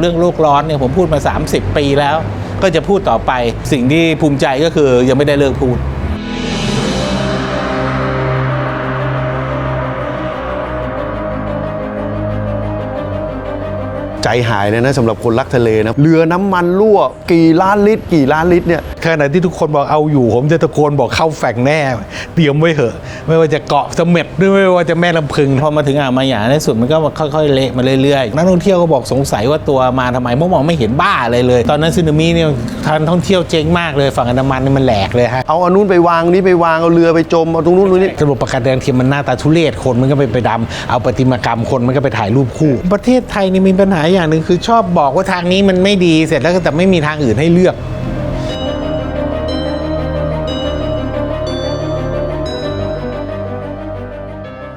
เรื่องโลกร้อนเนี่ยผมพูดมา 30 ปีแล้ว ก็จะพูดต่อไปสิ่งที่ภูมิใจก็คือยังไม่ได้เลิกพูด หายเลยนะสำหรับคนรักทะเลนะเรือน้ำมันรั่วกี่ล้านลิตร กี่ล้านลิตรเนี่ยขณะที่ทุกคนบอกเอาอยู่ ผมจะตะโกนบอกเข้าแฝงแน่ เตรียมไว้เถอะ ไม่ว่าจะเกาะเสม็ดหรือไม่ว่าจะแม่ลำพึงพอมาถึงอ่าวมาหยาในสุดมันก็ค่อยๆเละมาเรื่อยๆนักท่องเที่ยวก็บอกสงสัยว่าตัวมาทำไมเมื่อมองไม่เห็นบ้าอะไรเลย ตอนนั้นซึนามิเนี่ยทางท่องเที่ยวเจ๊งมากเลยฝั่งอันดามันนี่มันแหลกเลยฮะเอาอันนู้นไปวางนี้ไปวางเอาเรือไปจมเอาตรงนู้นตรงนี้สรุปประกาศแดงเทียมมันหน้าตาทุเรศคนมันก็ไปไปดำเอาประติมากรรมคนมันก็ไปถ่ายรูปคู่ ประเทศไทยนี่มีปัญหาอย่างหนึ่งคือชอบบอกว่าทางนี้มันไม่ดีเสร็จแล้วก็แต่ไม่มีทางอื่นให้เลือก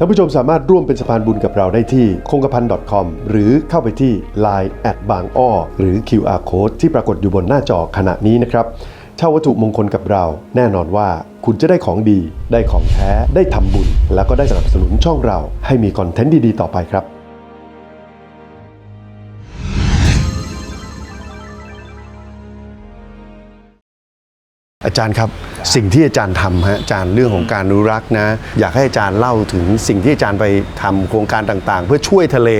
ท่านผู้ชมสามารถร่วมเป็นสะพานบุญกับเราได้ที่คงกระพัน .com หรือเข้าไปที่ Line แอดบางอ้อหรือ QR Code ที่ปรากฏอยู่บนหน้าจอขณะนี้นะครับเช่าวัตถุมงคลกับเรา แน่นอนว่าคุณจะได้ของดี ได้ของแท้ ได้ทำบุญ แล้วก็ได้สนับสนุนช่องเรา ให้มีคอนเทนต์ดีๆ ต่อไปครับ จารย์ครับสิ่งที่อาจารย์ทำฮะอาจารย์เรื่องของการอนุรักษ์นะ อยากให้อาจารย์เล่าถึงสิ่งที่อาจารย์ไปทำโครงการต่างๆ เพื่อช่วยทะเล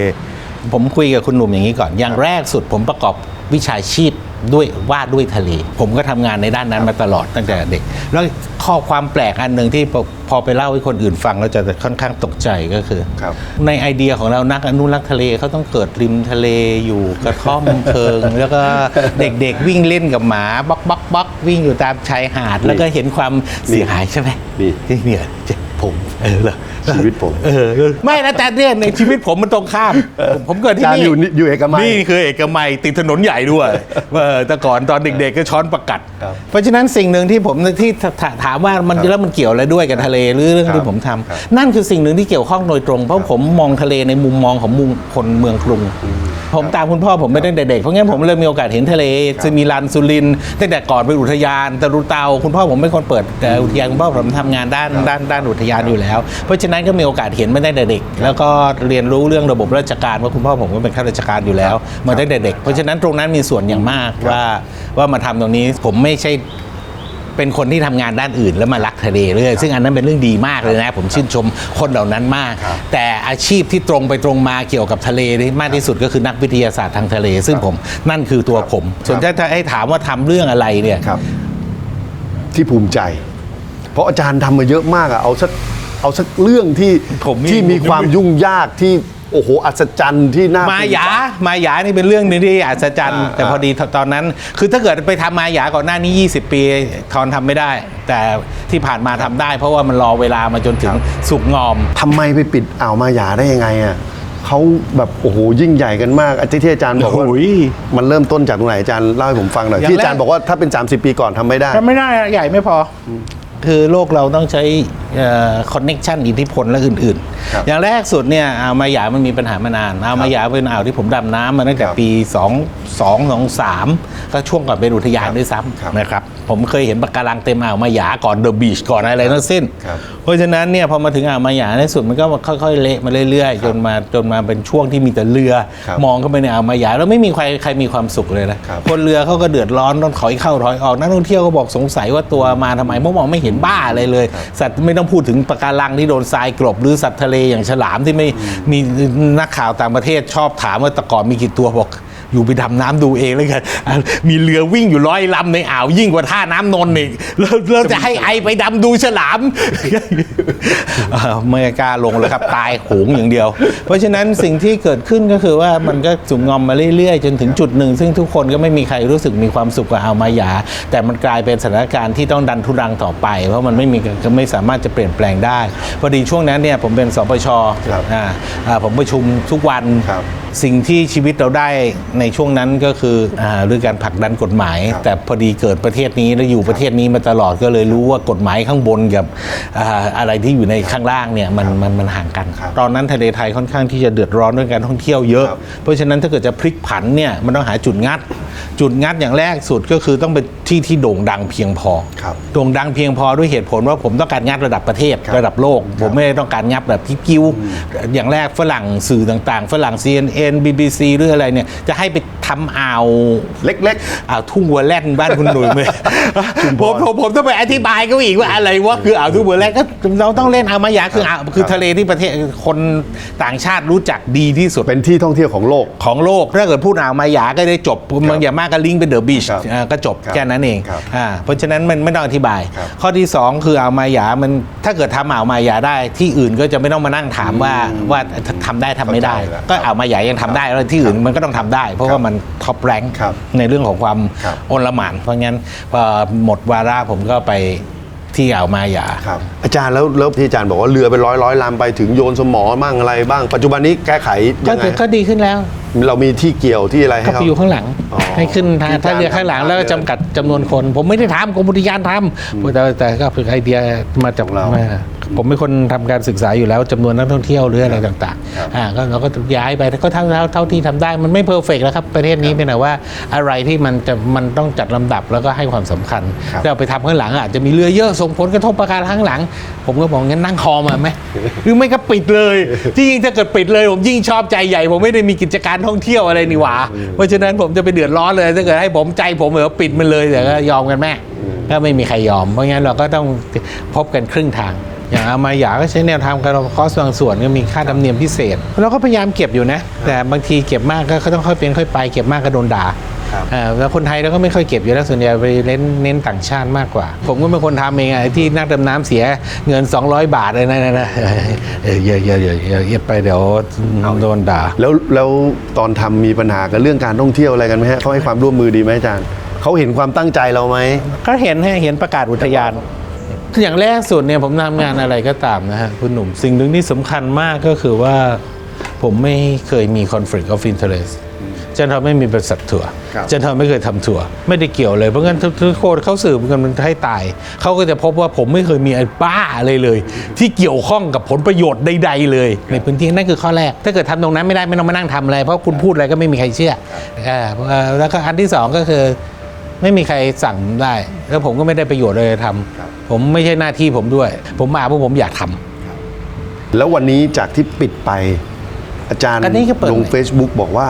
ผมคุยกับคุณหนุ่มอย่างนี้ก่อน อย่างแรกสุดผมประกอบวิชาชีพ ด้วยวาดด้วยทะเล ผมก็ทำงานในด้านนั้นมาตลอดตั้งแต่เด็ก แล้วข้อความแปลกอันหนึ่งที่พอพอไปเล่าให้คนอื่นฟังแล้วจะค่อนข้างตกใจก็คือครับในไอเดียของเรานักอนุรักษ์ทะเลเขาต้องเกิดริมทะเลอยู่กระท่อมเพิง แล้วก็เด็กๆวิ่งเล่นกับหมาบ๊อกบ๊อกบ๊อกวิ่งอยู่ตามชายหาด แล้วก็เห็นความเสียหายใช่ไหมนี่ที่เนี่ยผมเออเหรอ ชีวิตผมเออไม่นะแต่เนี่ยในชีวิตผมมันตรงข้าม ผมผมเกิดที่อาจารย์นี่อยู่นี่อยู่เอกมัยนี่คือเอกมัยติดถนนใหญ่ด้วยเออแต่ก่อนตอนเด็ก ๆ ก็ช้อนประกัดครับเพราะฉะนั้นสิ่งหนึ่งที่ผมที่ถาถามว่ามันแล้วมันเกี่ยวอะไรด้วยกับทะเลหรือเรื่องครับที่ผมทำครับนั่นคือสิ่งหนึ่งที่เกี่ยวข้องโดยตรง เพราะผมมองทะเลในมุมมองของมุมคนเมืองกรุงผมตามคุณพ่อผมไปตั้งแต่เด็กเพราะงั้นผมเลยมีโอกาสเห็นทะเลจะมีลานสุรินทร์ตั้งแต่ก่อนเป็นอุทยานตะรุเตา คุณพ่อผมเป็นคนเปิดแต่อุทยานคุณพ่อผมทำงานด้านด้านด้านอุทยานอยู่แล้ว เพราะฉะนั้นก็มีโอกาสเห็นมาตั้งแต่เด็ก แล้วก็เรียนรู้เรื่องระบบราชการเพราะคุณพ่อผมก็เป็นข้าราชการอยู่แล้ว มาตั้งแต่เด็ก เพราะฉะนั้นตรงนั้นมีส่วนอย่างมากว่าว่ามาทำตรงนี้ผมไม่ใช่เป็นคนที่ทำงานด้านอื่นแล้วมารักทะเลเรื่อยซึ่งอันนั้นเป็นเรื่องดีมากเลยนะ ผมชื่นชมคนเหล่านั้นมากครับแต่อาชีพที่ตรงไปตรงมาเกี่ยวกับทะเลนี่มากที่สุดก็คือนักวิทยาศาสตร์ทางทะเล ซึ่งผมนั่นคือตัวผม ส่วนถ้าถ้าให้ถามว่าทำเรื่องอะไรเนี่ยครับที่ภูมิใจ เพราะอาจารย์ทำมาเยอะมากอะเอาสัก เอาสักเรื่องที่ผมนี่ที่มีความยุ่งยากที่โอ้โหอัศจรรย์ที่น่ามาภูใจ หยา มายานี่เป็นเรื่องหนึงที่อัศจรรย์อ่าแต่พอดีตอนนั้น คือถ้าเกิดไปทำมายาก่อนหน้านี้ 20 ปีทอนทำไม่ได้ แต่ที่ผ่านมาทำได้ เพราะว่ามันรอเวลามาจนถึงสุกงอม ทำไมไปปิดอ่าวมาหยาได้ยังไงอะเขาแบบโอ้โหยิ่งใหญ่กันมากอาจารย์ที่อาจารย์บอกว่าโอ้ยมันเริ่มต้นจากตรงไหนอาจารย์เล่าให้ผมฟังหน่อยอย่างที่อาจารย์แรกบอกว่าถ้าเป็น 30 ปีก่อนทำไม่ได้ ทำไม่ได้อะใหญ่ไม่พออคือโลกเราต้องใช้คอนเน็ชันอิทธิพลและอื่นครับๆอย่างแรกสุดเนี่ยอ่าวมาหยามันมีปัญหามานานอ่าวมาหยาเป็นอ่าวที่ผมดำน้ำมาตั้งแต่ครับปี 2 2 2 3 ก็ช่วงก่อนเป็นอุทยานด้วยซ้ครับำนะครับผมเคยเห็นปะการังเต็มอ่าวมาหยาก่อนเดอะบีชก่อนอะไรทั้งสิ้นครับเพราะฉะนั้นเนี่ยพอมาถึงอ่าวมาหยาในสุดมันก็ค่อยๆเละมาเรื่อยๆ จนมาจนมาเป็นช่วงที่มีแต่เรือครับมองเข้าไปในอ่าวมาหยาแล้วไม่มีใครใครมีความสุขเลยนะครับคนเรือเขาก็เดือดร้อนต้องถอยเข้าถอยออกนักท่องเที่ยวก็บอกสงสัยว่าตัวมาทำไมเมื่อมองไม่เห็นบ้าอะไรเลยสัตว์ไม่ต้องพูดถึงปะการังที่โดนทรายกลบ หรือสัตว์ทะเลอย่างฉลามที่ไม่มีนักข่าวต่างประเทศชอบถามว่าตะกอนมีกี่ตัวบอก อยู่ไปดำน้ำดูเองแล้วกันอะมีเรือวิ่งอยู่ร้อยลำในอ่าวยิ่งกว่าท่าน้ำนนท์อีกแล้วเราจะให้ไอไปดำดูฉลามเอ่อไม่กล้าลงเลยครับตายโหงอย่างเดียว เพราะฉะนั้นสิ่งที่เกิดขึ้นก็คือว่ามันก็สุกงอมมาเรื่อยๆ จนถึงจุดหนึ่ง ซึ่งทุกคนก็ไม่มีใครรู้สึกมีความสุขกับเอามายา แต่มันกลายเป็นสถานการณ์ที่ต้องดันทุรังต่อไป เพราะมันไม่มีก็ไม่สามารถจะเปลี่ยนแปลงได้พอดีช่วงนั้นเนี่ยผมเป็นสปชครับอ่าอ่าผมประชุมทุกวันครับสิ่งที่ชีวิตเราได้ในช่วงนั้นก็คืออ่าเรื่องการผลักดันกฎหมาย แต่พอดีเกิดประเทศนี้แล้วอยู่ประเทศนี้มาตลอดก็เลยรู้ว่ากฎหมายข้างบนกับอ่าอะไรที่อยู่ในข้างล่างเนี่ยมันมันมันห่างกัน ครับตอนนั้นทะเลไทยค่อนข้างที่จะเดือดร้อนเรื่องการท่องเที่ยวเยอะ ครับ เพราะฉะนั้นถ้าเกิดจะพลิกผันเนี่ยมันต้องหาจุดงัด จุดงัดอย่างแรกสุดก็คือต้องเป็นที่ที่โด่งดังเพียงพอครับโด่งดังเพียงพอด้วยเหตุผลว่าผมต้องการงัดระดับประเทศครับระดับโลก ผมไม่ได้ต้องการงัดแบบที่กิ้วอย่างแรกฝรั่งสื่อต่างๆ ฝรั่ง CNN BBC หรืออะไรเนี่ยจะให้ไป ทำอ่าวเล็กอ่าวทุ่งวัวแล่นบ้านคุณหนุ่ยไหมผมผมผมต้องไปอธิบายก็อีกว่าอะไรว่าคืออ่าวทุ่งวัวแล่นก็เราต้องเล่นอ่าวมายาคืออ่าวคือทะเลที่ประเทศคนต่างชาติรู้จักดีที่สุดๆเป็นที่ท่องเที่ยวของโลกของโลกถ้าเกิดพูดอ่าวมายาก็ได้จบมันอย่ามากก็ลิงก์เป็นเดอะบีชครับก็จบครับแค่นั้นเองครับอ่าเพราะฉะนั้นมันไม่ต้องอธิบายครับข้อที่ 2 คืออ่าวมายามันถ้าเกิดทำอ่าวมายาได้ที่อื่นก็จะไม่ต้องมานั่งถามว่าว่าทำได้ทำไม่ได้เข้าใจแล้วก็อ่าวมายายังทำได้แล้วที่อื่นมันก็ต้องทำได้ เพราะว่ามันท็อปแรงค์ครับในเรื่องของความครับโอนละหมาน เพราะงั้นพอหมดวาระผมก็ไปที่อ่าวมาหยา ครับ อาจารย์แล้วแล้วที่อาจารย์บอกว่าเรือเป็นร้อยร้อยลำไปถึงโยนสมอมั่งอะไรบ้างปัจจุบันนี้แก้ไขก็ยังไงก็ดีขึ้นแล้ว เรามีที่เกี่ยวที่อะไรให้ก็ไปเขา อยู่ข้างหลัง อ๋อให้ขึ้นท่าที่ถ้าเรือข้างหลังแล้วก็การจำกัดจำนวนคน ผมไม่ได้ทำกรมอุทยานทำแต่แต่ก็เป็นไอเดียมาจากของเรามา ผมเป็นคนทำการศึกษาอยู่แล้วจำนวนนักท่องเที่ยวหรืออะไรต่างครับๆอ่าก็เราก็ย้ายไปก็เท่าเท่าเท่าที่ทำได้มันไม่เพอร์เฟกแล้วครับประเทศนี้เป็นแต่ว่าอะไรที่มันจะมันต้องจัดลำดับแล้วก็ให้ความสำคัญครับถ้าเอาไปทำข้างหลังอาจจะมีเรือเยอะส่งผลกระทบประการข้างหลัง ผมก็บอกงั้นนั่งคอมาไหมหรือไม่ก็ปิดเลยที่จริงถ้าเกิดปิดเลย ผมยิ่งชอบใจใหญ่ ผมไม่ได้มีกิจการท่องเที่ยวอะไรนี่หว่า เพราะฉะนั้นผมจะไปเดือดร้อนเลยถ้าเกิดให้ผมใจผมเหรอปิดมันเลยแต่ก็ยอมกันแม่ก็ไม่มีใครยอมเพราะงั้นเราก็ต้องพบกันครึ่งทาง อย่างอามาหยาก็ใช้แนวทางการคอสบางส่วนก็มีค่าธรรมเนียมพิเศษเราก็พยายามเก็บอยู่นะ แต่บางทีเก็บมากก็ต้องค่อยเป็นค่อยไปเก็บมากก็โดนด่าครับอ่าแล้วคนไทยเราก็ไม่ค่อยเก็บอยู่แล้วส่วนใหญ่ไปเน้นเน้นต่างชาติมากกว่า ผมก็เป็นคนทำเองอะไอ้ที่นักดำน้ำเสียเงิน 200 บาทเลยนะนะนะเออเยอะเยอะเยอะเยอะเยอะไปเดี๋ยวโดนด่า แล้วแล้วตอนทำมีปัญหากับเรื่องการท่องเที่ยวอะไรกันไหมฮะเขาให้ความร่วมมือดีไหมอาจารย์เขาเห็นความตั้งใจเราไหมก็เห็นให้เห็นประกาศอุทยาน อย่างแรกสุดเนี่ยผมทำงานอะไรก็ตามนะฮะคุณหนุ่ม สิ่งหนึ่งที่สำคัญมากก็คือว่าผมไม่เคยมี conflict of interest จันทร์ไม่มีบริษัททัวร์ครับ จันทร์ไม่เคยทำทัวร์ไม่ได้เกี่ยวเลย เพราะงั้นทุกคนเขาสืบกันมันให้ตาย เขาก็จะพบว่าผมไม่เคยมีไอ้บ้าอะไรเลย ที่เกี่ยวข้องกับผลประโยชน์ใด ๆ เลย ในพื้นที่นั่นคือข้อแรก ถ้าเกิดทำตรงนั้นไม่ได้ไม่ต้องมานั่งทำอะไร เพราะคุณพูดอะไรก็ไม่มีใครเชื่ออ่าเอ่อแล้วก็อันที่สองก็คือ ไม่มีใครสั่งได้ แล้วผมก็ไม่ได้ประโยชน์เลยทำ ผมไม่ใช่หน้าที่ผมด้วย ผมมาเพราะผมอยากทำแล้ววันนี้จากที่ปิดไปอาจารย์อันนี้ก็เปิดลงใหม่ Facebook บอกว่า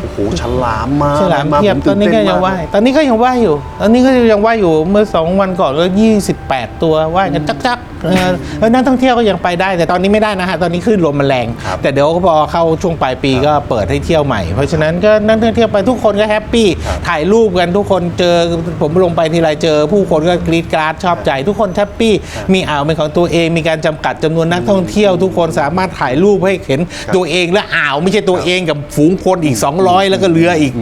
โอ้โหฉลามมาฉลามมาเทียบผตอนนี้ก็ยังเว่ายตอนนี้ก็ยังว่ายอยู่ ตอนนี้ก็ยังว่ายอยู่เมื่อสองวันก่อนก็28ตัวว่ายกันจักจักๆเออแล้วนักท่องเที่ยวก็ยังไปได้ แต่ตอนนี้ไม่ได้นะฮะตอนนี้ขึ้นลมมันแรงครับแต่เดี๋ยวพอเข้าช่วงปลายปีก็เปิดให้เที่ยวใหม่ เพราะฉะนั้นก็นักท่องเที่ยวไปทุกคนก็แฮปปี้ครับถ่ายรูปกันทุกคนเจอผมลงไปทีไรเจอ ผู้คนก็กรีดกราดชอบใจ ทุกคนแฮปปี้มีอ่าวเป็นของตัวเองมีการจำกัดจำนวนนักท่องเที่ยว ทุกคนสามารถถ่ายรูปให้เห็นตัวเองและอ่าวไม่ใช่ตัวเองกับฝูงคนอีก 200แล้วก็เรืออีก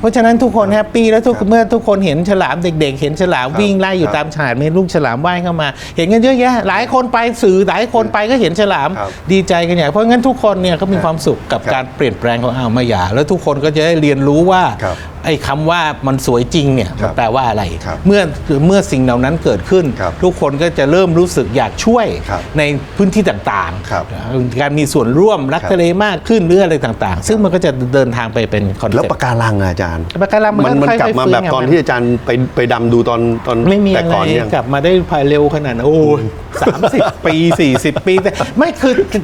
เพราะฉะนั้นทุกคนแฮปปี้แล้วทุกเมื่อทุกคนเห็นฉลามเด็ก ๆ เห็นฉลามวิ่งไล่อยู่ครับตามชายหาดมีลูกฉลามว่ายเข้ามา เห็นกันเยอะแยะหลายคนไปสื่อหลายคนไปก็เห็นฉลามครับดีใจกันใหญ่เพราะงั้นทุกคนเนี่ยก็มีความสุขกับครับการเปลี่ยนแปลงของอ่าวมายา แล้วทุกคนก็จะได้เรียนรู้ว่า ครับไอ้คำว่ามันสวยจริงเนี่ยครัมันบแปลว่าอะไร ครับเมื่อเมื่อสิ่งเหล่านั้นเกิดขึ้น ครับทุกคนก็จะเริ่มรู้สึกอยากช่วยครับในพื้นที่ต่างครับๆ การมีส่วนร่วมรักครับ ทะเลมากขึ้นหรืออะไรต่างๆ ซึ่งมันก็จะเดินทางไปเป็นคอนแล้วเซ็ปปะต์ การังอะอาจารย์ปะการังมันก็มันค่อยๆกลับมาฟื้นแบบไง ตอนมันที่อาจารย์ไปไปดำดูตอนตอนไม่มีแต่อะไรก่อนยังกลับมาได้ภายเร็วขนาดนั้นโอ้ยสามสิบ ปีสี่สิบปีแต่ไม่คือคือ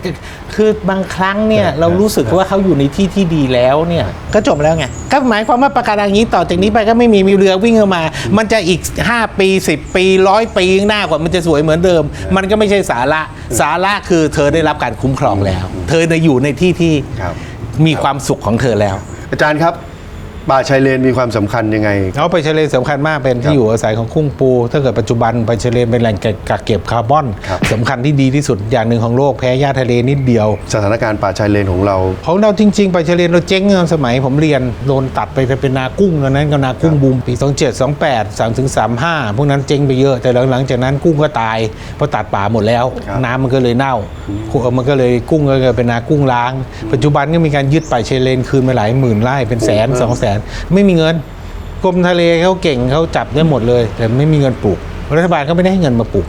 คือบางครั้งเนี่ยเรารู้สึกว่าเขาอยู่ในที่ที่ดีแล้วเนี่ยก็จบแล้วไงก็หมายความว่าปะการังนี้ต่อจากนี้ไปก็ไม่มีมีเรือวิ่งเข้ามา มันจะอีก 5 ปี 10 ปีร้อยปีข้างหน้ากว่ามันจะสวยเหมือนเดิม มันก็ไม่ใช่สาระสาระคือเธอได้รับการคุ้มครองแล้ว เธอได้อยู่ในที่ที่ครับมีความสุขของเธอแล้ว อาจารย์ครับ ป่าชายเลนมีความสำคัญยังไงเอาไปชายเลนสำคัญมากเป็นที่อยู่อาศัยของกุ้งปู ถ้าเกิดปัจจุบันไปชายเลนเป็นแหล่งกักเก็บคาร์บอนครับสำคัญที่ดีที่สุดอย่างหนึ่งของโลกแพ้หญ้าทะเลนิดเดียว สถานการณ์ป่าชายเลนของเราของเราจริงๆไปชายเลนเราเจ๊งตอนสมัยผมเรียนโดนตัดไปเป็นนากุ้งตอนนั้นก็นากุ้งบูมปี 27 28 3ถึง35 พวกนั้นเจ๊งไปเยอะแต่หลังๆจากนั้นกุ้งก็ตายเพราะตัดป่าหมดแล้วครับน้ำมันก็เลยเน่ามันก็เลยกุ้งก็เลยเป็นนากุ้งล้าง ปัจจุบันก็มีการยึดป่าชายเลนคืนมาหลายหมื่นไร่เป็นแสนสองแสนไม่มีเงินกรมทะเลเขาเก่งเขาจับได้หมดเลย แต่ไม่มีเงินปลูก รัฐบาลก็ไม่ได้ให้เงินมาปลูก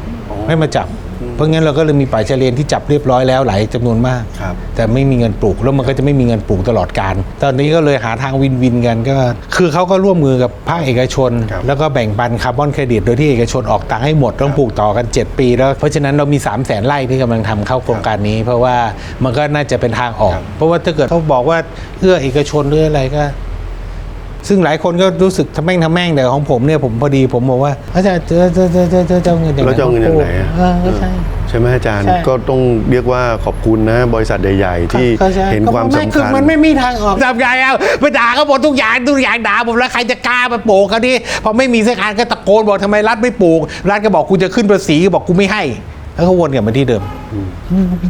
ไม่มาจับ เพราะงั้นเราก็เลยมีป่าชายเลนที่จับเรียบร้อยแล้วหลายจำนวนมากครับแต่ไม่มีเงินปลูกแล้วมันก็จะไม่มีเงินปลูกตลอดการ ตอนนี้ก็เลยหาทางวินวินกันก็ คือเขาก็ร่วมมือกับภาคเอกชนครับแล้วก็แบ่งปันคาร์บอนเครดิต โดยที่เอกชนออกตังค์ให้หมดต้องปลูกต่อกัน 7 ปีแล้วเพราะฉะนั้นเรามี 3 0 0แสนไร่ที่กำลังทำเข้าโครงการนี้ เพราะว่ามันก็น่าจะเป็นทางออกครับเพราะว่าถ้าเกิดเขาบอกว่าเอื้อเอกชนหรืออะไรก็ ซึ่งหลายคนก็รู้สึกทำแม่งทำแม่งแต่ของผมเนี่ยผมพอดีผมบอกว่าอาจารย์เจอเจอเจอเจอเจอเจอเงินจากไหนแล้วจะเอาเงินจากไหนอะเออก็ใช่ ใช่ไหมอาจารย์ ใช่ ก็ต้องเรียกว่าขอบคุณนะ บริษัทใหญ่ ๆ ที่ก็ใช่เห็นความก็สำคือคัญ มันไม่มีทางออก ทำไงอะไปด่าเขาหมดทุกอย่างทุกอย่างด่าผมแล้วใครจะกล้าไปปลูกเขาดิพอไม่มีสักอันก็ตะโกนบอกทำไมรัฐไม่ปลูก รัฐก็บอกกูจะขึ้นภาษีก็บอกกูไม่ให้ แล้วก็วนกลับมาที่เดิม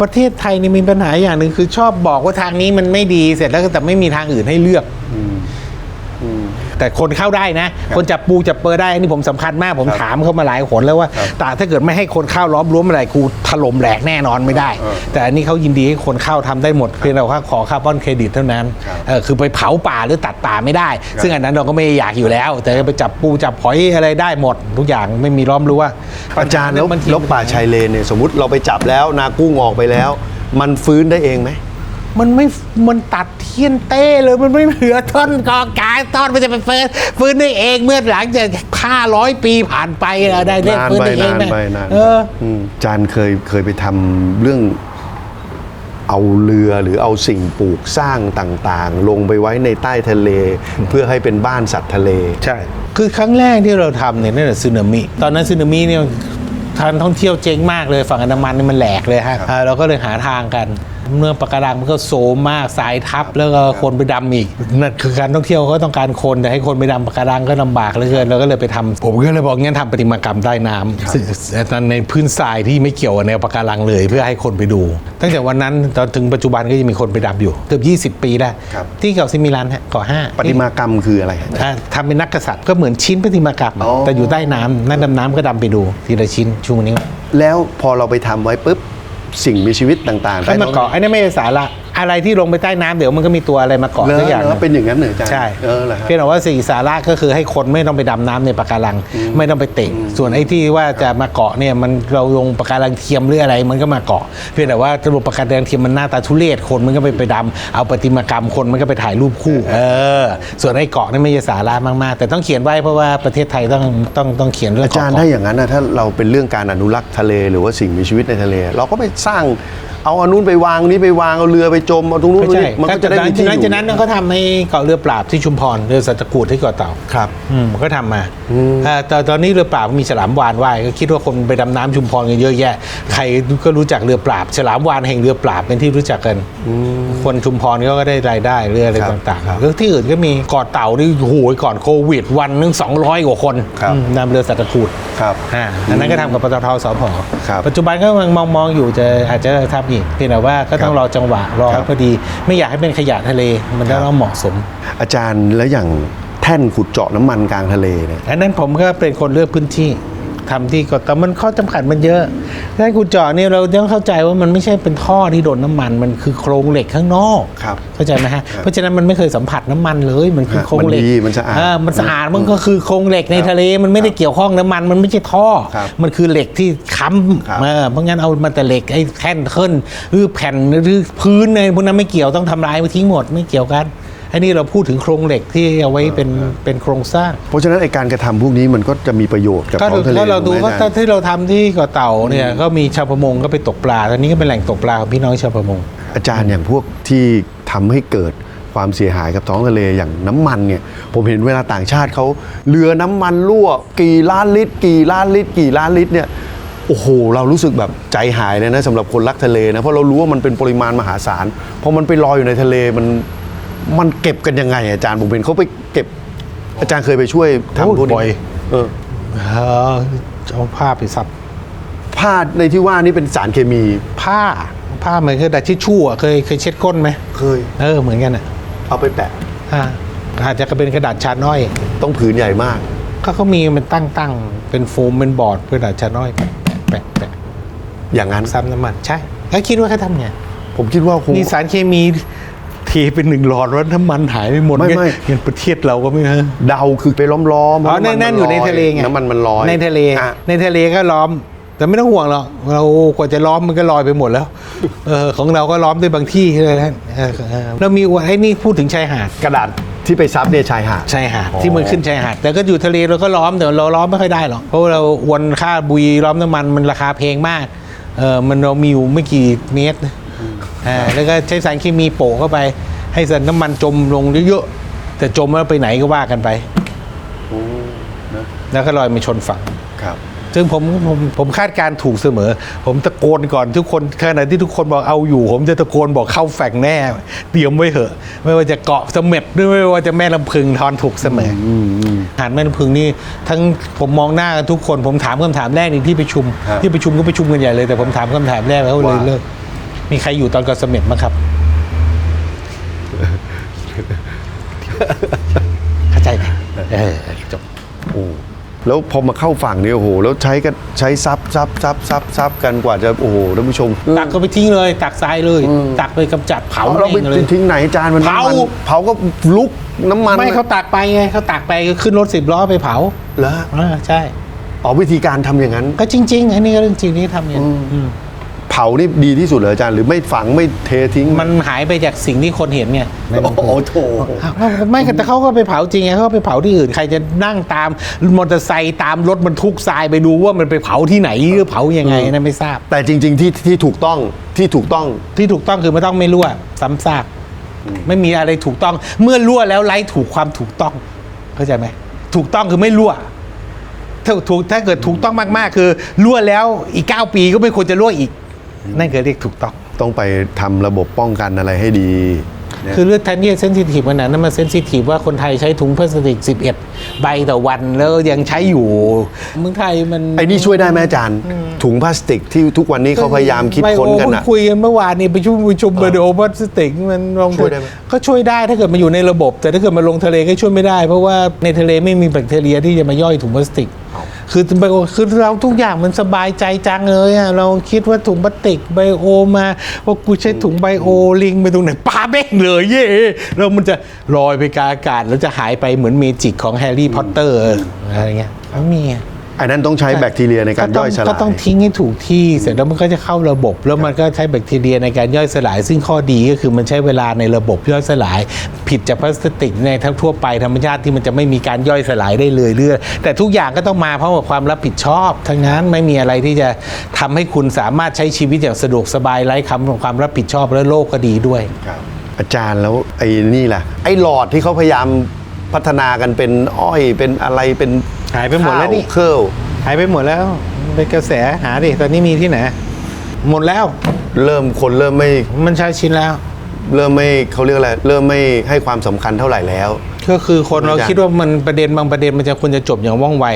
ประเทศไทยนี่มีปัญหาอย่างหนึ่งคือชอบบอกว่าทางนี้มันไม่ดีเสร็จแล้วก็แต่ไม่มีทางอื่นให้เลือก แต่คนเข้าได้นะ คนจับปูจับเปอร์ได้อันนี่ผมสำคัญมากผมครับถามเขามาหลายคนแล้วว่าครับแต่ถ้าเกิดไม่ให้คนเข้าล้อมรั้วเมื่อไหร่กูถล่มแหลกแน่นอนไม่ได้เออแต่อันนี้เขายินดีให้คนเข้าทำได้หมดเพียงแต่ว่าขอคาร์บอนเครดิตเท่านั้นครับเออคือไปเผาป่าหรือตัดป่าไม่ได้ครับซึ่งอันนั้นเราก็ไม่อยากอยู่แล้ว แต่ไปจับปูจับหอยอะไรได้หมด ทุกอย่างไม่มีล้อมรั้วอาจารย์แล้วมันทีแล้วป่าชายเลนเนี่ยสมมติเราไปจับแล้วนากุ้งออกไปแล้ว มันฟื้นได้เองไหม มันไม่มันตัดเทียนเต้เลยมันไม่เหลือท่อนกอกายท่อนมันจะไปฟื้นฟื้นได้เองเมื่อหลังจากห้าร้อยปีผ่านไปอะได้เรียกนานฟื้นไปได้เองนานนะไปนานเออมอาจารย์เคยเคยไปทำเรื่องเอาเรือหรือเอาสิ่งปลูกสร้างต่างๆ ลงไปไว้ในใต้ทะเล เพื่อให้เป็นบ้านสัตว์ทะเล ใช่ คือครั้งแรกที่เราทำเนี่ยนั่นแหละสึนามิ ตอนนั้นสึนามิเนี่ยทางท่องเที่ยวเจ๊งมากเลยฝั่งอันดามันนี่มันแหลกเลยฮะอ่าเราก็เลยหาทางกัน เมืองปะการังมันก็โซมมากทรายทับแล้วก็คนไปดำอีกนั่นคือการท่องเที่ยวเขาก็ต้องการคนแต่ให้คนไปดำปะการังก็ลำบากเหลือเกินเราก็เลยไปทำผมก็เลยบอกงั้นทำประติมากรรมใต้น้ำซึ่งแต่ในพื้นทรายที่ไม่เกี่ยวกับแนวปะการังเลย เพื่อให้คนไปดู ตั้งแต่วันนั้นตอนถึงปัจจุบันก็ยังมีคนไปดำอยู่เกือบ20 ปีได้ครับที่เก่าซิมิลันฮะเก่อห้าปฏิมากรรมคืออะไรอ่าทำเป็นนักกษัตริย์ก็เหมือนชิ้นประติมากรรมอ๋อแต่อยู่ใต้น้ำนักดำน้ำก็ดำไปดู ทีละชิ้นชูนิ้วแล้วพอเราไปทำไว้ปุ๊บ สิ่งมีชีวิตต่างๆให้มาเกาะไอ้นี่ไม่ใช่สาระ อะไรที่ลงไปใต้น้ำเดี๋ยวมันก็มีตัวอะไรมาเกาะเลสักอย่างยเป็นอย่างนั้นเหรออาจารย์ใช่เออเหรอฮะ เพียงแต่ว่าสิ่งสาระก็คือให้คนไม่ต้องไปดำน้ำในปะการัง ไม่ต้องไปเตะส่วนไอ้ที่ว่าจะมาเกาะเนี่ยมันเราลงปะการังเทียมหรืออะไรมันก็มาเกาะ เพียงแต่ว่าระบบปะการังเทียมมันหน้าตาทุเรศคนมันก็ไปไปดำเอาประติมากรรมคนมันก็ไปถ่ายรูปคู่เออ ส่วนไอ้เกาะนี่ไม่ใช่สาระมากๆ แต่ต้องเขียนไว้เพราะว่าประเทศไทยต้องต้องต้องเขียนเรื่องอาจารย์เกะ ถ้าอย่างนั้นนะถ้าเราเป็นเรื่องการอนุรักษ์ทะเลหรือว่าสิ่งมีชีวิตในทะเล เราก็ไปสร้าง เอาอันนู้นไปวางนี้ไปวางเอาเรือไปจมเอาตรงนู้นไม่ใช่มันก็จะได้หลัมีงที่อจากยู่นั้นเขาทำให้เกาะเรือปราบที่ชุมพรเรือสัตกูดที่เกาะเต่าครับ อืมก็ทำมาอ่าแต่ตอนนี้เรือปราบมีฉลามวานว่ายก็คิดว่าคนไปดำน้ำชุมพรกันเยอะแยะ ใครก็รู้จักเรือปราบ ฉลามวานแห่งเรือปราบเป็นที่รู้จักกัน คนชุมพรเขาก็ได้รายได้เรืออะไรครับต่างๆแล้วที่อื่นก็มีเกาะเต่านี่โอ้โหก่อนโควิด วันหนึง200กว่าคนครับ อืมนำเรือสัตกูด ครับ อ่าอันนั้นก็ทำกับปตทสพครับ ปัจจุบันก็กำลังมองๆอยู่จะอาจจะทำอีกเพียงแต่ว่าก็ต้องครับรอจังหวะรอครัให้บพอดี ไม่อยากให้เป็นขยะทะเล มันครัจะบต้องเหมาะสม อาจารย์แล้วอย่างแท่นขุดเจาะน้ำมันกลางทะเลเนี่ยอันนั้นผมก็เป็นคนเลือกพื้นที่ ทำที่ก็แต่มันข้อจำกัดมันเยอะถ้ากูเจาะเนี่ยเราต้องเข้าใจว่ามันไม่ใช่เป็นท่อที่โดนน้ำมัน มันคือโครงเหล็กข้างนอกครับเข้าใจไหมฮะเพราะฉะนั้นมันไม่เคยสัมผัสน้ำมันเลย มันคือโครงเหล็กมันดีมันสะอาดมันสะอาดมันก็คือโครงเหล็กในทะเลมันไม่ได้เกี่ยวข้องน้ำมัน มันไม่ใช่ท่อครับมันคือเหล็กที่ค้ครับำเออเพราะงั้นเอามาแต่เหล็กไอ้แท่นเคินหรือแผ่นหรือพื้นในพวกนั้นไม่เกี่ยวต้องทำลายมาทิ้งหมดไม่เกี่ยวกัน ไอ้นี่เราพูดถึงโครงเหล็กที่เอาไว้เป็นเป็นโครงสร้าง เพราะฉะนั้นไอการกระทำพวกนี้มันก็จะมีประโยชน์กับก็ท้องทะเลถ้าเราดูถูกไหมก็อาจารย์ที่เราทำที่เกาะเต่าเนี่ยก็มีชาวประมงก็ไปตกปลาตอนนี้ก็เป็นแหล่งตกปลาของพี่น้องชาวประมง อาจารย์อย่างพวกที่ทำให้เกิดความเสียหายกับท้องทะเลอย่างน้ำมันเนี่ยผมเห็นเวลาต่างชาติเขาเรือน้ำมันรั่ว กี่ล้านลิตร กี่ล้านลิตร กี่ล้านลิตรเนี่ยโอ้โห เรารู้สึกแบบใจหายเลยนะสำหรับคนรักทะเลนะ เพราะเรารู้ว่ามันเป็นปริมาณมหาศาลพอมันไปลอยอยู่ในทะเลมัน มันเก็บกันยังไง อาจารย์ผมเป็นเขาไปเก็บ อาจารย์เคยไปช่วยทำพวกโอ้ยบ่อยนี้เออเออเอาผ้าไปซับผ้าในที่ว่านี่เป็นสารเคมี ผ้า ผ้าเหมือนกระดาษทิชชู่อะเคยเคยเช็ดก้นไหมเคย เออเหมือนกันอะเอาไปแปะ อ่าอาจจะเป็นกระดาษชาน้อยต้องผืนใหญ่มาก ก็เขามีมันตั้งตั้งเป็นโฟมเป็นบอร์ดกระดาษชาน้อยแปะแปะแปะอย่างนั้น ซ้ำน้ำมันใช่แล้วคิดว่าเขาทำไงผมคิดว่าคง มีสารเคมี เทเป็นหนึ่งหลอดแล้วน้ำมันหายไปหมดไม่เงี้ยไม่ เงินประเทศเราก็ไม่ฮะเดาคือไปล้อมล้อมอ๋อนั่นนั่นอยู่ในทะเลไงน้ำมันมันลอยในทะเล อะ ในทะเลก็ล้อม แต่ไม่ต้องห่วงหรอกเรากว่าจะล้อมมันก็ลอยไปหมดแล้วเออของเราก็ล้อมด้วยบางที่เลยนะเออเออเรามีไอ้นี่พูดถึงชายหาดกระดาษที่ไปซับเนี่ยชายหาด ชายหาดอ๋อที่มันขึ้นชายหาดแต่ก็อยู่ทะเลเราก็ล้อมแต่เราล้อมไม่ค่อยได้หรอกเพราะว่าเราวนค่าบุยล้อมน้ำมันมันราคาแพงมากเออมันเรามีอยู่ไม่กี่เมตรนะอ่า แล้วก็ใช้สารเคมีโปะเข้าไป ให้สารน้ำมันจมลงเยอะๆแต่จมแล้วไปไหนก็ว่ากันไปแล้วก็ลอยมาชนฝั่ง ครับ ซึ่งผมผมผมคาดการณ์ถูกเสมอ ผมตะโกนก่อนทุกคนขณะที่ทุกคนบอกเอาอยู่ ผมจะตะโกนบอกเข้าแฝงแน่ เตรียมไว้เหอะ ไม่ว่าจะเกาะเสม็ดหรือไม่ว่าจะแม่ลำพึงทอนถูกเสมออหาดแม่ลำพึงนี่ทั้งผมมองหน้าทุกคนผมถามคำถามแรกในที่ประชุม ครับ ที่ประชุมก็ประชุมกันใหญ่เลยแต่ผมถามคำถามแรกแล้วเลยว่าเลิก มีใครอยู่ตอนเกาะเสม็ดมั้งครับ เข้าใจไหมเออจบ โอ้แล้วพอมาเข้าฝั่งเนี่ยโอ้โห แล้วใช้กันใช้ซับซับซับซับซับกันกว่าจะโอ้โหท่านผู้ชม ตักก็ไปทิ้งเลย ตักทรายเลย ตักไปกำจัดเผาเราไปแม่งเลย ทิ้งไหนจานมันน้ำเผามันเผาก็ลุกน้ำมันไม่เขาตักไปไงเขาตักไปก็ขึ้นรถสิบล้อไปเผาเหรออ่าใช่ อ๋อวิธีการทำอย่างนั้น ก็จริง ๆ อันนี้ก็เรื่องจริงที่ทำอย่างนี้อืมเผานี่ดีที่สุดเลยอาจารย์หรือไม่ฝังไม่เททิ้งมันหายไปจากสิ่งที่คนเห็นไงโอ้โหโถอ้าวไม่แต่เขาก็ไปเผาจริงไงเขาก็ไปเผาที่อื่นใครจะนั่งตามมอเตอร์ไซค์ตามรถบรรทุกทรายไปดูว่ามันไปเผาที่ไหนหรือเผายังไงนั่นไม่ทราบ แต่จริง ๆ ที่ที่ถูกต้องที่ถูกต้องที่ถูกต้องคือไม่ต้องไม่รั่วซ้ำซากไม่มีอะไรถูกต้อง เมื่อรั่วแล้วไร้ถูกความถูกต้องเข้าใจไหมถูกต้องคือไม่รั่วถ้าถูกถ้าเกิดถูกต้องมาก ๆ คือรั่วแล้วอีก 9 ปีก็ไม่ควรจะรั่วอีก นั่นคือเรียกถูกต้อง ต้องไปทำระบบป้องกันอะไรให้ดีนะคือเรื่องทันที่เซนซิทีฟขนาดนั้นมันเซนซิทีฟว่าคนไทยใช้ถุงพลาสติก 11 ใบต่อวันแล้วยังใช้อยู่เมืองไทยมันไอ้นี่ช่วยได้ไหมอาจารย์ ถุงพลาสติกที่ทุกวันนี้เขาพยายามคิดค้นกันไบโออะเพิ่งคุยกันเมื่อวานนี้ประชุมประชุมไบโอพลาสติกมันลงช่วยได้ไหมก็ช่วยได้ถ้าเกิดมาอยู่ในระบบ แต่ถ้าเกิดมาลงทะเลก็ช่วยไม่ได้ เพราะว่าในทะเลไม่มีแบคทีเรียที่จะมาย่อยถุงพลาสติก คือไบโอคือเราทุกอย่างมันสบายใจจังเลยอะเราคิดว่าถุงพลาสติกไบโอมาว่ากูใช้ถุงไบโอลิงไปตรงไหนปาเบ้งเลยเย่แล้วมันจะลอยไปกลางอากาศแล้วจะหายไปเหมือนเมจิกของแฮร์รี่พอตเตอร์อะไรเงี้ยไม่มีอะ อันนั้นต้องใช้แบคทีเรียในการย่อยสลายก็ต้องทิ้งให้ถูกที่เสร็จแล้วมันก็จะเข้าระบบ แล้วมันก็ใช้แบคทีเรียในการย่อยสลาย ซึ่งข้อดีก็คือมันใช้เวลาในระบบย่อยสลาย ผิดจากพลาสติกในทั้งทั่วไปธรรมชาติที่มันจะไม่มีการย่อยสลายได้เลยเรื่อยแต่ทุกอย่างก็ต้องมาเพราะกับความรับผิดชอบ ทั้งนั้นไม่มีอะไรที่จะทำให้คุณสามารถใช้ชีวิตอย่างสะดวกสบายไร้คำของความรับผิดชอบและโลกก็ดีด้วยครับอาจารย์แล้วไอ้นี่ล่ะไอ้หลอดที่เขาพยายาม พัฒนากันเป็นอ้อยเป็นอะไรเป็นหายไปหมดแล้วนี่ข้าเคิลหายไปหมดแล้วเป็นกระแสหาดิตอนนี้มีที่ไหน หมดแล้ว เริ่มคนเริ่มไม่มันใช้ชิ้นแล้ว เริ่มไม่เขาเรียกอะไรเริ่มไม่ให้ความสำคัญเท่าไหร่แล้ว ก็คือคนเราอาจารย์คิดว่ามันประเด็นบางประเด็นมันจะควรจะจบอย่างว่องไว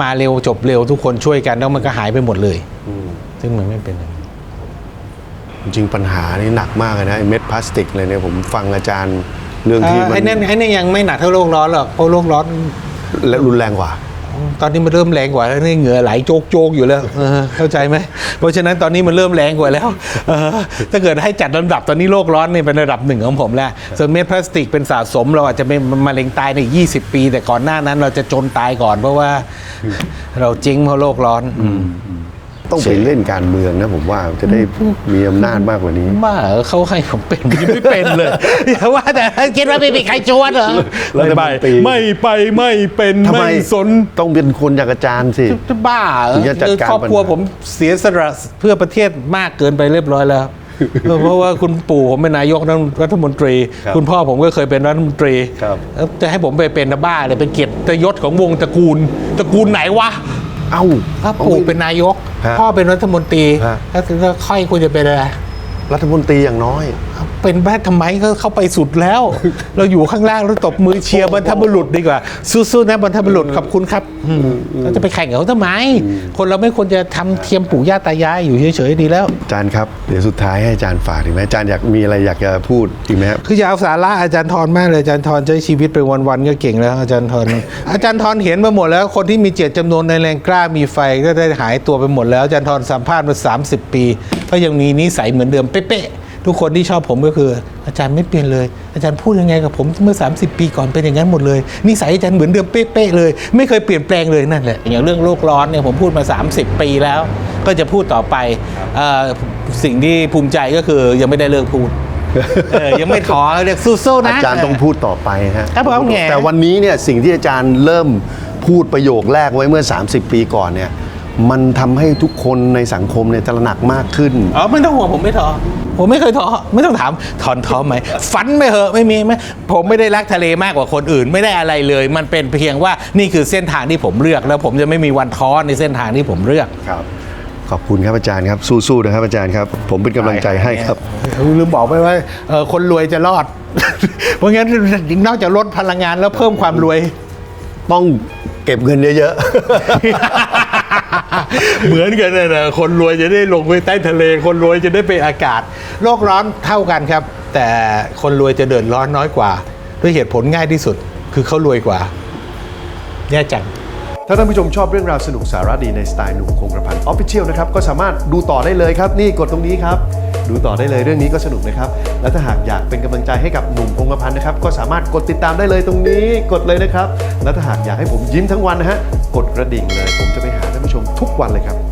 มาเร็วจบเร็วทุกคนช่วยกันแล้วมันก็หายไปหมดเลยซึ่งมันไม่เป็นอย่างนั้นจริงๆปัญหานี่หนักมากเลยนะไอ้เม็ดพลาสติกเลยเนี่ยผมฟังอาจารย์ เรื่องที่อ่ามัไอ้นั่นไอ้นั่นยังไม่หนักเท่าโลกร้อนหรอกเพราะโลกร้อนและรุนแรงกว่า ตอนนี้มันเริ่มแรงกว่าแล้วนี่เหงื่อไหลโจกโจกๆอยู่แล้วเออเข้าใจไหมเพราะฉะนั้นตอนนี้มันเริ่มแรงกว่าแล้วเออถ้าเกิดให้จัดลำดับตอนนี้โลกร้อนเนี่ยเป็นระดับหนึ่งของผมแล้วส่วนเม็ดพลาสติกเป็นสะสม เราอาจจะเป็นมะเร็งตายใน 20 ปี แต่ก่อนหน้านั้นเราจะจนตายก่อนเพราะว่า เราจริงเพราะโลกร้อน ต้องไปเล่นการเมืองนะผมว่าจะได้มีอำนาจมากกว่านี้บ้าเหรอเขาให้ผมเป็นผมยังไม่เป็นเลยอย่าว่าแต่คิดว่าไม่มีใครชวนเหรอรัฐมนตรีไม่ไปไม่เป็นทำไมไม่สนต้องเป็นคนจากอาจารย์สิจะบ้าเหรอถึงจะจัดการครอบครัวปัญหาผมเสียสละเพื่อประเทศมากเกินไปเรียบร้อยแล้วเพราะว่าคุณปู่ผมเป็นนายกรัฐมนตรีครับคุณพ่อผมก็เคยเป็นรัฐมนตรีครับแล้วจะให้ผมไปเป็นนะบ้าเลยเป็นเกียรติยศของวงตระกูลตระกูลไหนวะ เอ้า ถ้าปู่เป็นนายก ฮะพ่อเป็นรัฐมนตรีฮะ แล้วถึงจะค่อยควรจะเป็นอะไร รัฐมนตรีอย่างน้อย เป็นแพทย์ทำไมก็เข้าไปสุดแล้ว เราอยู่ข้างล่างแล้วตบมือเชียร์บรรทบุรุษดีกว่า สู้ๆนะบรรทบุรุษขอบคุณครับอืมเราจะไปแข่งกับเขาทำไม คนเราไม่ควรจะทำเทียมปู่ย่าตายายอยู่เฉยๆดีแล้วอาจารย์ครับเดี๋ยวสุดท้ายให้อาจารย์ฝากถึงไหมอาจารย์อยากมีอะไรอยากจะพูดอีกไหมครับคืออยากเอาสาระอาจารย์ทรมากเลยอาจารย์ทรใช้ชีวิตไปวันๆก็เก่งแล้ว อาจารย์ทรอาจารย์ทรเห็นมาหมดแล้ว คนที่มีเจตจำนวนในแรงกล้ามีไฟก็ได้หายตัวไปหมดแล้วอาจารย์ทรสัมภาษณ์มา30 ปี ก็ยังมีนิสัยเหมือนเดิมเป๊ะๆทุกคนที่ชอบผมก็คือ อาจารย์ไม่เปลี่ยนเลย อาจารย์พูดยังไงกับผมเมื่อ 30 ปีก่อนเป็นอย่างนั้นหมดเลยนิสัยอาจารย์เหมือนเดิมเป๊ะๆเลย ไม่เคยเปลี่ยนแปลงเลยนั่นแหละอย่างเรื่องโลกร้อนเนี่ยผมพูดมา 30 ปีแล้ว ก็จะพูดต่อไปเอ่อสิ่งที่ภูมิใจก็คือยังไม่ได้เลิกพูดเออยังไม่ท้อเรียกสู้ๆนะ อาจารย์ต้องพูดต่อไปฮะครับผมแง่แต่วันนี้เนี่ยสิ่งที่อาจารย์เริ่มพูดประโยคแรกไว้เมื่อ 30 ปีก่อนเนี่ย มันทำให้ทุกคนในสังคมเนี่ยตระหนักมากขึ้น อ๋อไม่ต้องห่วงผมไม่ท้อผมไม่เคยท้อไม่ต้องถามถอนท้อไหมฝันไม่เหอะไม่มีไหมผมไม่ได้รักทะเลมากกว่าคนอื่น ไม่ได้อะไรเลย มันเป็นเพียงว่านี่คือเส้นทางที่ผมเลือก แล้วผมจะไม่มีวันท้อในเส้นทางที่ผมเลือก ครับ ขอบคุณครับอาจารย์ครับ สู้ๆนะครับอาจารย์ครับ ผมเป็นกำลังใจให้ครับ ลืมบอกไปว่าเอ่อคนรวยจะรอด เพราะงั้นนอกจากลดพลังงานแล้วเพิ่มความรวย ต้องเก็บเงินเยอะ เหมือนกันนะนะคนรวยจะได้ลงไปใต้ทะเล คนรวยจะได้ไปอากาศ โลกร้อนเท่ากันครับ แต่คนรวยจะเดือดร้อนน้อยกว่า ด้วยเหตุผลง่ายที่สุด คือเขารวยกว่าแย่จังถ้าท่านผู้ชมชอบเรื่องราวสนุกสาระดีในสไตล์หนุ่มคงกระพันออฟฟิเชียลนะครับ ก็สามารถดูต่อได้เลยครับ นี่กดตรงนี้ครับ ดูต่อได้เลยเรื่องนี้ก็สนุกนะครับ และถ้าหากอยากเป็นกำลังใจให้กับหนุ่มคงกระพันนะครับ ก็สามารถกดติดตามได้เลยตรงนี้กดเลยนะครับ และถ้าหากอยากให้ผมยิ้มทั้งวันนะฮะกดกระดิ่งเลย ผมจะไปหาท่าน ชมทุกวันเลยครับ